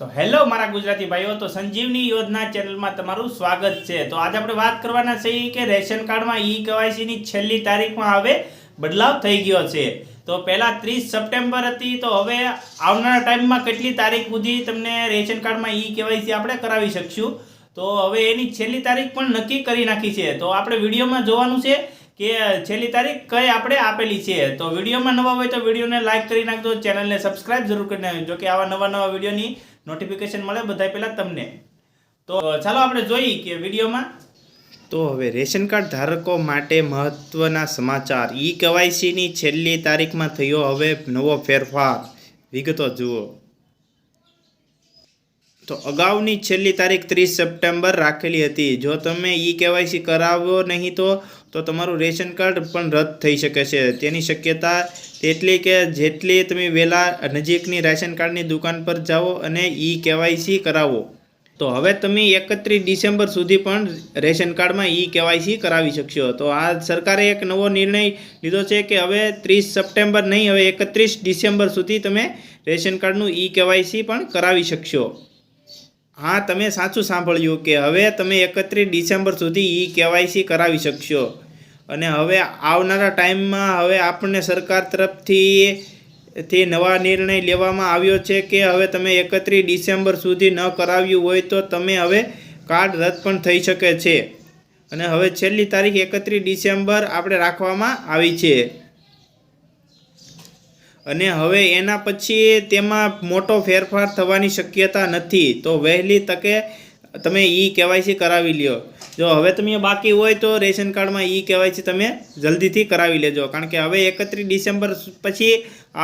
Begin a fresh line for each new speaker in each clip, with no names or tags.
તો હેલો મારા ગુજરાતી ભાઈઓ, તો સંજીવની યોજના ચેનલમાં તમારું સ્વાગત છે. તો આજે આપણે વાત કરવાના છે કે રેશન કાર્ડમાં ઈ કેવાયસીની છેલ્લી તારીખમાં હવે બદલાવ થઈ ગયો છે. તો પહેલાં ત્રીસ સપ્ટેમ્બર હતી, તો હવે આવનારા ટાઈમમાં કેટલી તારીખ સુધી તમને રેશન કાર્ડમાં ઈ કેવાયસી આપણે કરાવી શકશું? તો હવે એની છેલ્લી તારીખ પણ નક્કી કરી નાખી છે. તો આપણે વિડીયોમાં જોવાનું છે કે છેલ્લી તારીખ કઈ આપણે આપેલી છે. તો વિડીયોમાં નવા હોય તો વિડીયોને લાઇક કરી નાખજો, ચેનલને સબસ્ક્રાઇબ જરૂર કરી નાખજો. કે આવા નવા નવા વિડીયોની નોટિફિકેશન મળે બધાય પહેલાં તમને. તો ચાલો આપણે જોઈએ કે વિડીયોમાં. તો હવે રેશન કાર્ડ ધારકો માટે મહત્વના સમાચાર. ઈ કેવાયસીની છેલ્લી તારીખમાં થયો હવે નવો ફેરફાર. વિગતો જુઓ. તો અગાઉની છેલ્લી તારીખ ત્રીસ સપ્ટેમ્બર રાખેલી હતી. જો તમે ઈ કેવાયસી કરાવો નહીં તો તો તમારું રેશન કાર્ડ પણ રદ થઈ શકે છે. તેની શક્યતા તેટલી કે જેટલી તમે વહેલા નજીકની રેશન કાર્ડની દુકાન પર જાઓ અને ઈ કેવાયસી કરાવો. તો હવે તમે એકત્રીસ ડિસેમ્બર સુધી પણ રેશન કાર્ડમાં ઈ કેવાયસી કરાવી શકશો. તો આ સરકારે એક નવો નિર્ણય લીધો છે કે હવે ત્રીસ સપ્ટેમ્બર નહીં, હવે એકત્રીસ ડિસેમ્બર સુધી તમે રેશન કાર્ડનું ઈ કેવાયસી પણ કરાવી શકશો. હા, તમે સાચું સાંભળ્યું કે હવે તમે એકત્રીસ ડિસેમ્બર સુધી ઈ કેવાયસી કરાવી શકશો. અને હવે આવનારા ટાઈમમાં હવે આપણને સરકાર તરફથી થી નવા નિર્ણય લેવામાં આવ્યો છે કે હવે તમે એકત્રીસ ડિસેમ્બર સુધી ન કરાવ્યું હોય તો તમે હવે કાર્ડ રદ પણ થઈ શકે છે. અને હવે છેલ્લી તારીખ એકત્રીસ ડિસેમ્બર આપણે રાખવામાં આવી છે. અને હવે એના પછી તેમાં મોટો ફેરફાર થવાની શક્યતા નથી. તો વહેલી તકે તમે ઈ કેવાયસી કરાવી લ્યો. જો હવે તમે બાકી હોય તો રેશન કાર્ડમાં ઈ કેવાયસી તમે જલ્દીથી કરાવી લેજો. કારણ કે હવે એકત્રીસ ડિસેમ્બર પછી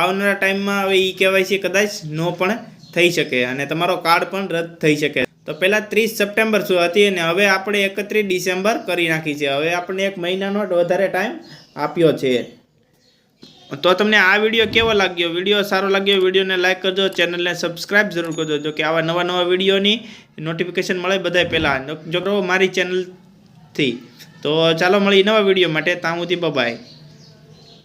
આવનારા ટાઈમમાં હવે ઈ કેવાયસી કદાચ ન પણ થઈ શકે અને તમારો કાર્ડ પણ રદ થઈ શકે. તો પહેલાં ત્રીસ સપ્ટેમ્બર શું હતી અને હવે આપણે એકત્રીસ ડિસેમ્બર કરી નાખી છે. હવે આપણે એક મહિનાનો વધારે ટાઈમ આપ્યો છે. તો તમને આ વીડિયો કેવો લાગ્યો? વીડિયો સારો લાગ્યો વિડીયોને લાઈક કરજો ચેનલને સબસ્ક્રાઇબ જરૂર કરજો. જો કે આવા નવા નવા વિડીયોની નોટિફિકેશન મળે બધાય પહેલાં. જો મારી ચેનલથી તો ચાલો મળી નવા વીડિયો માટે. ત્યાં સુધી બાય